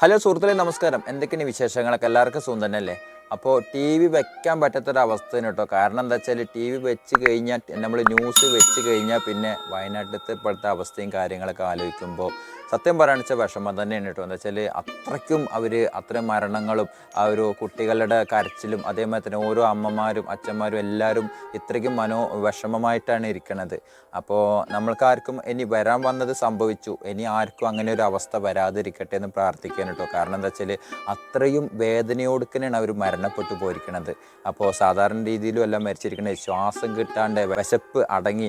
Hello സുഹൃത്തുക്കളെ നമസ്കാരം. എന്തൊക്കെയാണ് വിശേഷങ്ങളൊക്കെ? എല്ലാവർക്കും സുഖം തന്നെയല്ലേ? അപ്പോൾ ടി വി വെക്കാൻ പറ്റാത്തൊരവസ്ഥയാണ് കേട്ടോ കാരണം എന്താ വെച്ചാൽ ടി വി വെച്ച് കഴിഞ്ഞാൽ നമ്മൾ ന്യൂസ് വെച്ച് കഴിഞ്ഞാൽ പിന്നെ വയനാട്ടിലത്തെ ഇപ്പോഴത്തെ അവസ്ഥയും കാര്യങ്ങളൊക്കെ ആലോചിക്കുമ്പോൾ സത്യം പറയുന്ന വെച്ചാൽ വിഷമം തന്നെയാണ് കേട്ടോ എന്താ വെച്ചാൽ അത്രയ്ക്കും അവർ അത്രയും മരണങ്ങളും ആ ഒരു കുട്ടികളുടെ കരച്ചിലും അതേമാതിരി തന്നെ ഓരോ അമ്മമാരും അച്ഛന്മാരും എല്ലാവരും ഇത്രയ്ക്കും മനോ വിഷമമായിട്ടാണ് ഇരിക്കുന്നത് അപ്പോൾ നമ്മൾക്കാർക്കും ഇനി വരാൻ വന്നത് സംഭവിച്ചു. ഇനി ആർക്കും അങ്ങനെ ഒരു അവസ്ഥ വരാതിരിക്കട്ടെ എന്ന് പ്രാർത്ഥിക്കാൻ കേട്ടോ കാരണം എന്താ വെച്ചാൽ അത്രയും വേദനയോടുക്കനെയാണ് അവർ മരണപ്പെട്ടു പോയിരിക്കുന്നത് അപ്പോൾ സാധാരണ രീതിയിലും എല്ലാം മരിച്ചിരിക്കുന്നത് ശ്വാസം കിട്ടാണ്ട് വിശപ്പ് അടങ്ങി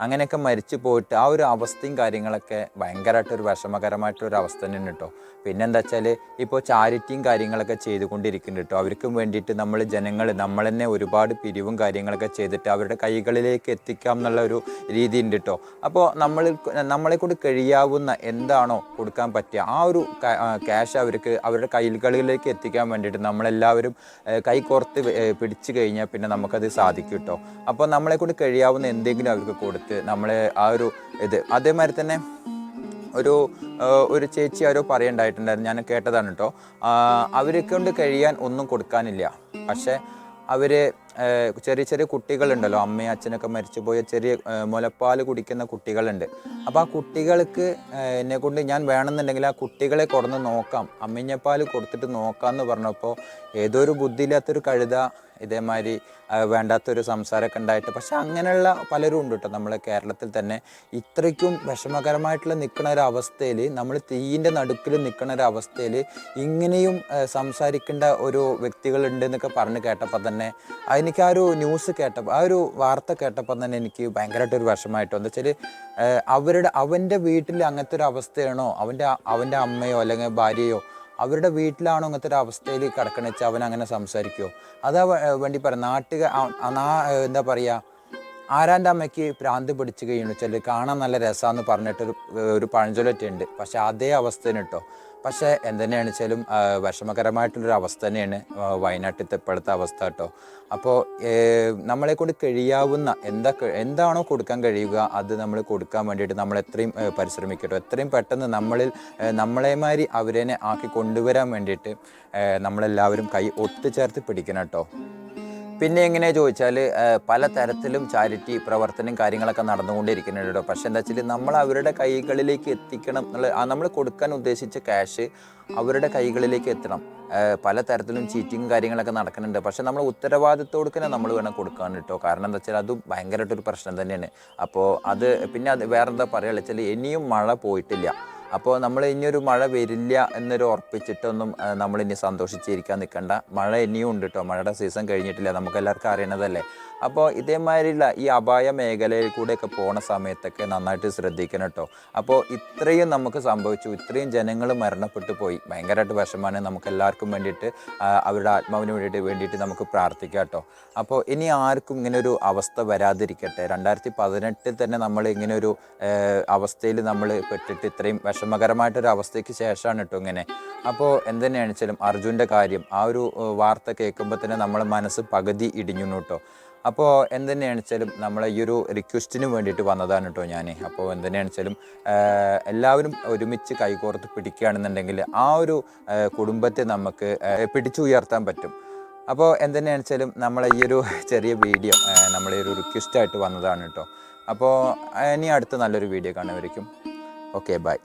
അങ്ങനെയൊക്കെ മരിച്ചു പോയിട്ട് ആ ഒരു അവസ്ഥയും കാര്യങ്ങളൊക്കെ ഭയങ്കരമായിട്ടൊരു വിഷമകരമായിട്ടൊരു അവസ്ഥ തന്നെയാണ് കേട്ടോ പിന്നെ എന്താ വെച്ചാൽ ഇപ്പോൾ ചാരിറ്റിയും കാര്യങ്ങളൊക്കെ ചെയ്തുകൊണ്ടിരിക്കുന്നുണ്ട് കേട്ടോ അവർക്കും വേണ്ടിയിട്ട് നമ്മൾ ജനങ്ങൾ നമ്മൾ തന്നെ ഒരുപാട് പിരിവും കാര്യങ്ങളൊക്കെ ചെയ്തിട്ട് അവരുടെ കൈകളിലേക്ക് എത്തിക്കാം എന്നുള്ള ഒരു രീതി ഉണ്ട് കേട്ടോ അപ്പോൾ നമ്മൾ നമ്മളെ കൊണ്ട് കഴിയാവുന്ന എന്താണോ കൊടുക്കാൻ പറ്റുക ആ ഒരു ക്യാഷ് അവർക്ക് അവരുടെ കൈകളിലേക്ക് എത്തിക്കാൻ വേണ്ടിയിട്ട് നമ്മളെല്ലാവരും കൈ കോർത്ത് പിടിച്ചു കഴിഞ്ഞാൽ പിന്നെ നമുക്കത് സാധിക്കും കേട്ടോ അപ്പോൾ നമ്മളെ കൊണ്ട് കഴിയാവുന്ന എന്തെങ്കിലും അവർക്ക് കൊടുത്ത് നമ്മളെ ആ ഒരു ഇത്. അതേമാതിരി തന്നെ ഒരു ഒരു ചേച്ചി ആരോ പറയണ്ടായിട്ടുണ്ടായിരുന്നു. ഞാൻ കേട്ടതാണ് കേട്ടോ. അവരെ കൊണ്ട് കഴിയാൻ ഒന്നും കൊടുക്കാനില്ല. പക്ഷേ അവർ ചെറിയ ചെറിയ കുട്ടികളുണ്ടല്ലോ. അമ്മയും അച്ഛനൊക്കെ മരിച്ചുപോയ ചെറിയ മുലപ്പാൽ കുടിക്കുന്ന കുട്ടികളുണ്ട്. അപ്പോൾ ആ കുട്ടികൾക്ക് എന്നെ കൊണ്ട് ഞാൻ വേണമെന്നുണ്ടെങ്കിൽ ആ കുട്ടികളെ കുറന്ന് നോക്കാം. അമ്മിഞ്ഞപ്പാൽ കൊടുത്തിട്ട് നോക്കാം എന്ന് പറഞ്ഞപ്പോൾ ഏതോ ഒരു ബുദ്ധിയില്ലാത്തൊരു കഴുത ഇതേമാതിരി വേണ്ടാത്തൊരു സംസാരമൊക്കെ ഉണ്ടായിട്ട്. പക്ഷെ അങ്ങനെയുള്ള പലരും ഉണ്ട് കേട്ടോ നമ്മളെ കേരളത്തിൽ തന്നെ. ഇത്രയ്ക്കും വിഷമകരമായിട്ടുള്ള നിൽക്കുന്ന ഒരു അവസ്ഥയിൽ നമ്മൾ തീയിന്റെ നടുക്കിൽ നിൽക്കുന്ന ഒരു അവസ്ഥയിൽ ഇങ്ങനെയും സംസാരിക്കേണ്ട ഒരു വ്യക്തികളുണ്ട് എന്നൊക്കെ പറഞ്ഞ് കേട്ടപ്പോൾ തന്നെ ആ, എനിക്ക് ആ ഒരു ന്യൂസ് കേട്ടപ്പോൾ ആ ഒരു വാർത്ത കേട്ടപ്പോൾ തന്നെ എനിക്ക് ഭയങ്കരമായിട്ടൊരു വിഷമമായിട്ടോ എന്താ വെച്ചാൽ അവരുടെ അവന്റെ വീട്ടിൽ അങ്ങനത്തെ ഒരു അവസ്ഥയാണോ? അവന്റെ അവന്റെ അമ്മയോ അല്ലെങ്കിൽ ഭാര്യയോ? അവരുടെ വീട്ടിലാണോ അങ്ങനത്തെ ഒരു അവസ്ഥയിൽ കിടക്കണ വെച്ചാൽ അവൻ അങ്ങനെ സംസാരിക്കുമോ അതാ വേണ്ടി പറയാം നാട്ടുകാർ എന്താ പറയുക ആരാന്റെ അമ്മയ്ക്ക് ഭ്രാന്ത് പിടിച്ച് കഴിയുന്നു വെച്ചാൽ കാണാൻ നല്ല രസമാണെന്ന് പറഞ്ഞിട്ടൊരു ഒരു പഴഞ്ചൊല്ലൊറ്റ ഉണ്ട് പക്ഷേ അതേ അവസ്ഥയാണ് കേട്ടോ പക്ഷേ എന്തെന്നെയാണ് വെച്ചാലും വിഷമകരമായിട്ടുള്ളൊരു അവസ്ഥ തന്നെയാണ് വയനാട്ടിലത്തെ ഇപ്പോഴത്തെ അവസ്ഥ കേട്ടോ അപ്പോൾ നമ്മളെ കൊണ്ട് കഴിയാവുന്ന എന്താ എന്താണോ കൊടുക്കാൻ കഴിയുക അത് നമ്മൾ കൊടുക്കാൻ വേണ്ടിയിട്ട് നമ്മൾ എത്രയും പരിശ്രമിക്കട്ടോ. എത്രയും പെട്ടെന്ന് നമ്മളിൽ നമ്മളെമാതിരി അവരെ ആക്കി കൊണ്ടുവരാൻ വേണ്ടിയിട്ട് നമ്മളെല്ലാവരും കൈ ഒത്തുചേർത്ത് പിടിക്കണം കേട്ടോ പിന്നെ എങ്ങനെയാ ചോദിച്ചാൽ പല തരത്തിലും ചാരിറ്റി പ്രവർത്തനം കാര്യങ്ങളൊക്കെ നടന്നുകൊണ്ടിരിക്കുന്നുണ്ട് പക്ഷെ എന്താ വെച്ചാൽ നമ്മൾ അവരുടെ കൈകളിലേക്ക് എത്തിക്കണം എന്നുള്ള നമ്മൾ കൊടുക്കാൻ ഉദ്ദേശിച്ച ക്യാഷ് അവരുടെ കൈകളിലേക്ക് എത്തണം. പലതരത്തിലും പല തരത്തിലും ചീറ്റിങ്ങും കാര്യങ്ങളൊക്കെ നടക്കുന്നുണ്ട്. പക്ഷെ നമ്മൾ ഉത്തരവാദിത്തോട് തന്നെ നമ്മൾ വേണം കൊടുക്കാൻ കേട്ടോ. കാരണം എന്താ വെച്ചാൽ അത് ഭയങ്കരമായിട്ടൊരു പ്രശ്നം തന്നെയാണ്. അപ്പോൾ അത് പിന്നെ അത് വേറെന്താ പറയുക വെച്ചാൽ ഇനിയും മഴ പോയിട്ടില്ല. അപ്പോൾ നമ്മൾ ഇനിയൊരു മഴ വരില്ല എന്നൊരു ഉറപ്പിച്ചിട്ടൊന്നും നമ്മൾ ഇനി സന്തോഷിച്ചിരിക്കാൻ നിൽക്കണ്ട മഴ ഇനിയും ഉണ്ട് കേട്ടോ മഴയുടെ സീസൺ കഴിഞ്ഞിട്ടില്ല. നമുക്ക് എല്ലാവർക്കും അറിയണതല്ലേ? അപ്പോൾ ഇതേമാതിരിയുള്ള ഈ അപായ മേഖലയിൽ കൂടെയൊക്കെ പോണ സമയത്തൊക്കെ നന്നായിട്ട് ശ്രദ്ധിക്കണം കേട്ടോ. അപ്പോൾ ഇത്രയും നമുക്ക് സംഭവിച്ചു. ഇത്രയും ജനങ്ങൾ മരണപ്പെട്ടു പോയി. ഭയങ്കരമായിട്ട് വിഷമാണ്. നമുക്ക് എല്ലാവർക്കും വേണ്ടിയിട്ട് അവരുടെ ആത്മാവിന് വേണ്ടിയിട്ട് വേണ്ടിയിട്ട് നമുക്ക് പ്രാർത്ഥിക്കാം കേട്ടോ. അപ്പോൾ ഇനി ആർക്കും ഇങ്ങനെ ഒരു അവസ്ഥ വരാതിരിക്കട്ടെ. രണ്ടായിരത്തി പതിനെട്ടിൽ തന്നെ നമ്മൾ ഇങ്ങനെ ഒരു അവസ്ഥയിൽ നമ്മൾ പെട്ടിട്ട് ഇത്രയും വിഷമകരമായിട്ടൊരു അവസ്ഥയ്ക്ക് ശേഷമാണ് കേട്ടോ ഇങ്ങനെ. അപ്പോൾ വെച്ചാലും അർജുന്റെ കാര്യം ആ ഒരു വാർത്ത കേൾക്കുമ്പോൾ തന്നെ നമ്മളെ മനസ്സ് പകുതി ഇടിഞ്ഞു കേട്ടോ. അപ്പോൾ എന്തുതന്നെയാണ് വെച്ചാലും നമ്മളെ ഈ ഒരു റിക്വസ്റ്റിന് വേണ്ടിയിട്ട് വന്നതാണ് കേട്ടോ ഞാൻ അപ്പോൾ എന്തുതന്നെയാണ് വെച്ചാലും എല്ലാവരും ഒരുമിച്ച് കൈകോർത്ത് പിടിക്കുകയാണെന്നുണ്ടെങ്കിൽ ആ ഒരു കുടുംബത്തെ നമുക്ക് പിടിച്ചുയർത്താൻ പറ്റും. അപ്പോൾ എന്തുതന്നെയാണ് വെച്ചാലും നമ്മളെ ഈ ഒരു ചെറിയ വീഡിയോ നമ്മളെ ഒരു റിക്വസ്റ്റായിട്ട് വന്നതാണ് കേട്ടോ അപ്പോൾ ഇനി അടുത്ത നല്ലൊരു വീഡിയോ കാണുമായിരിക്കും ഓക്കെ ബൈ.